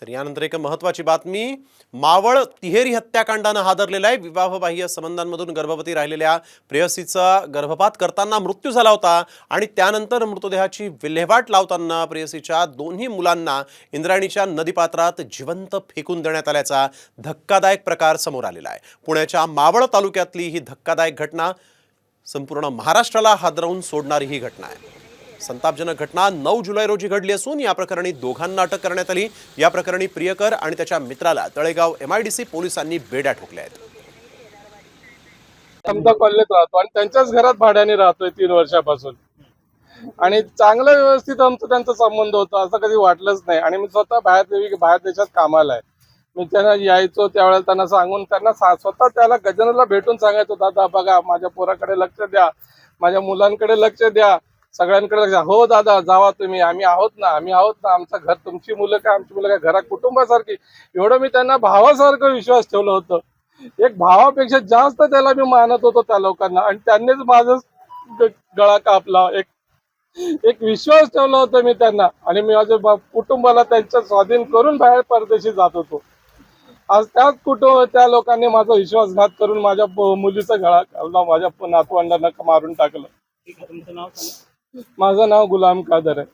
तर यानंतर एक महत्त्वाची बातमी. मावळ तिहेरी हत्याकांडानं हादरलेला आहे. विवाहबाह्य संबंधांमधून गर्भवती राहिलेल्या प्रेयसीचा गर्भपात करताना मृत्यू झाला होता आणि त्यानंतर मृतदेहाची विल्हेवाट लावताना प्रेयसीच्या दोन्ही मुलांना इंद्रायणीच्या नदीपात्रात जिवंत फेकून देण्यात आल्याचा धक्कादायक प्रकार समोर आलेला आहे. पुण्याच्या मावळ तालुक्यातली ही धक्कादायक घटना संपूर्ण महाराष्ट्राला हादरवून सोडणारी ही घटना आहे. संतापजनक घटना नऊ जुलै रोजी घडली असून या प्रकरणी दोघांना अटक करण्यात आली. या प्रकरणी प्रियकर आणि त्याच्या मित्राला तळेगाव एमआयडीसी पोलिसांनी बेड्या ठोकल्या आहेत. समता कॉलनीत राहतो आणि त्यांच्याच घरात भाड्याने राहतोय तीन वर्षापासून. आणि चांगला व्यवस्थित आमचा त्यांचा संबंध होता असं कधी वाटलंच नाही. आणि मी स्वतः बाहेर देवी बाहेर देशात कामाला आहे. मी त्यांना यायचो त्यावेळेला त्यांना सांगून त्यांना स्वतः त्याला गजाननला भेटून सांगायचो दादा बघा माझ्या पोराकडे लक्ष द्या. माझ्या मुलांकडे लक्ष द्या. सगळ्यांकडे हो दादा जावा तुम्ही. आम्ही आहोत ना आम्ही आहोत ना. आमचं घर तुमची मुलं काय आमची मुलं काय? घरा कुटुंबासारखी. एवढं मी त्यांना भावासारखं विश्वास ठेवलं होतं. एक भावापेक्षा जास्त त्याला मी मानत होतो त्या लोकांना. आणि त्यांनीच माझं गळा कापला. एक एक विश्वास ठेवला होता मी त्यांना. आणि मी माझ्या कुटुंबाला त्यांच्या स्वाधीन करून बाहेर परदेशी जात होतो. आज त्याच कुटुंब त्या लोकांनी माझा विश्वासघात करून माझ्या मुलीचा गळा कापला. माझ्या नातवंडांना मारून टाकलं. माझं नाव गुलाम कादर आहे.